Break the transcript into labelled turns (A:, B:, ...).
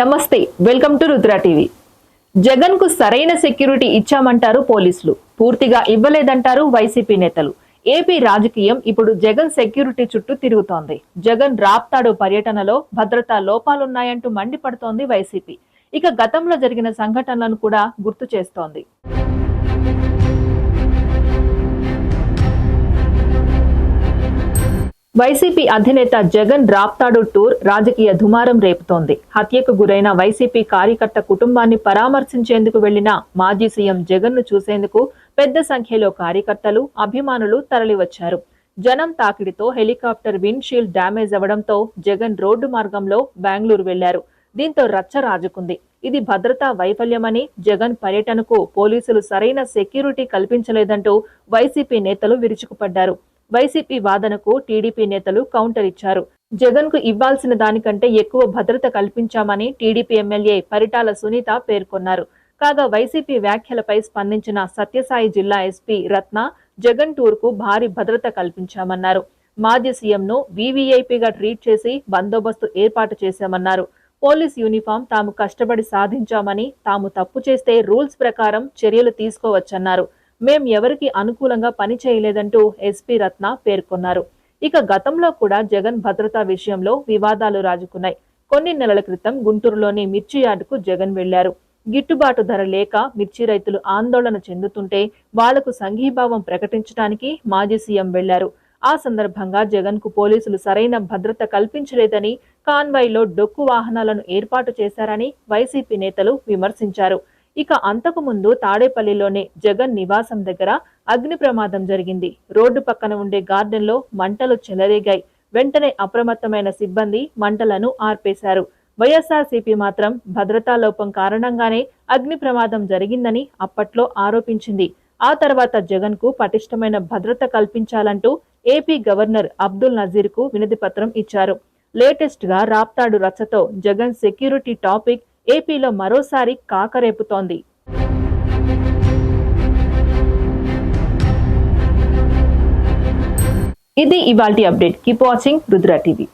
A: నమస్తే welcome to Rudra TV. జగన్కు సరైన సెక్యూరిటీ ఇచ్చామంటారు పోలీసులు. పూర్తిగా ఇవ్వలేదంటారు వైసీపీ నేతలు. ఏపీ రాజకీయం ఇప్పుడు జగన్ సెక్యూరిటీ చుట్టూ తిరుగుతోంది. జగన్ రాప్తాడు పర్యటనలో భద్రతా లోపాలున్నాయంటూ మండిపడుతోంది వైసీపీ. ఇక గతంలో జరిగిన సంఘటనలను కూడా గుర్తు చేస్తోంది. వైసీపీ అధినేత జగన్ రాప్తాడు టూర్ రాజకీయ దుమారం రేపుతోంది. హత్యకు గురైన వైసీపీ కార్యకర్త కుటుంబాన్ని పరామర్శించేందుకు వెళ్ళిన మాజీ సీఎం జగన్ను చూసేందుకు పెద్ద సంఖ్యలో కార్యకర్తలు అభిమానులు తరలివచ్చారు. జనం తాకిడితో హెలికాప్టర్ విండ్షీల్డ్ డ్యామేజ్ అవ్వడంతో జగన్ రోడ్డు మార్గంలో బెంగళూరు వెళ్ళారు దీంతో రచ్చ రాజుకుంది. ఇది భద్రతా వైఫల్యమని జగన్ పర్యటనకు పోలీసులు సరైన సెక్యూరిటీ కల్పించలేదంటూ వైసీపీ నేతలు విరుచుకుపడ్డారు. వైసీపీ వాదనకు టీడీపీ నేతలు కౌంటర్ ఇచ్చారు. జగన్కు ఇవ్వాల్సిన దానికంటే ఎక్కువ భద్రత కల్పించామని టీడీపీ ఎమ్మెల్యే పరిటాల సునీత పేర్కొన్నారు. కాగా వైసీపీ వ్యాఖ్యలపై స్పందించిన సత్యసాయి జిల్లా ఎస్పీ రత్న జగన్ టూర్కు భారీ భద్రత కల్పించామన్నారు. మాజీ సీఎంను వీవీఐపీగా ట్రీట్ చేసి బందోబస్తు ఏర్పాటు చేశామన్నారు. పోలీస్ యూనిఫామ్ తాము కష్టపడి సాధించామని తాము తప్పు చేస్తే రూల్స్ ప్రకారం చర్యలు తీసుకోవచ్చన్నారు. మేం ఎవరికి అనుకూలంగా పని చేయలేదంటూ ఎస్పీ రత్న పేర్కొన్నారు. ఇక గతంలో కూడా జగన్ భద్రతా విషయంలో వివాదాలు రాజుకున్నాయి. కొన్ని నెలల క్రితం గుంటూరులోని మిర్చి యార్డుకు జగన్ వెళ్ళారు గిట్టుబాటు ధర లేక మిర్చి రైతులు ఆందోళన చెందుతుంటే వాళ్ళకు సంఘీభావం ప్రకటించడానికి మాజీ సీఎం వెళ్ళారు ఆ సందర్భంగా జగన్కు పోలీసులు సరైన భద్రత కల్పించలేదని కాన్వాయ్లో డొక్కు వాహనాలను ఏర్పాటు చేశారని వైసీపీ నేతలు విమర్శించారు. ఇక అంతకు ముందు తాడేపల్లిలోని జగన్ నివాసం దగ్గర అగ్ని ప్రమాదం జరిగింది. రోడ్డు పక్కన ఉండే గార్డెన్లో మంటలు చెలరేగాయి. వెంటనే అప్రమత్తమైన సిబ్బంది మంటలను ఆర్పేశారు. వైఎస్ఆర్సీపీ మాత్రం భద్రతా లోపం కారణంగానే అగ్ని ప్రమాదం జరిగిందని అప్పట్లో ఆరోపించింది. ఆ తర్వాత జగన్కు పటిష్టమైన భద్రత కల్పించాలంటూ ఏపీ గవర్నర్ అబ్దుల్ నజీర్కు వినతి పత్రం ఇచ్చారు. లేటెస్ట్గా రాప్తాడు రచ్చతో జగన్ సెక్యూరిటీ టాపిక్ ఏపీలో మరోసారి కాకరేపుతోంది. ఇది ఇవాల్టి update. Keep watching Rudra TV.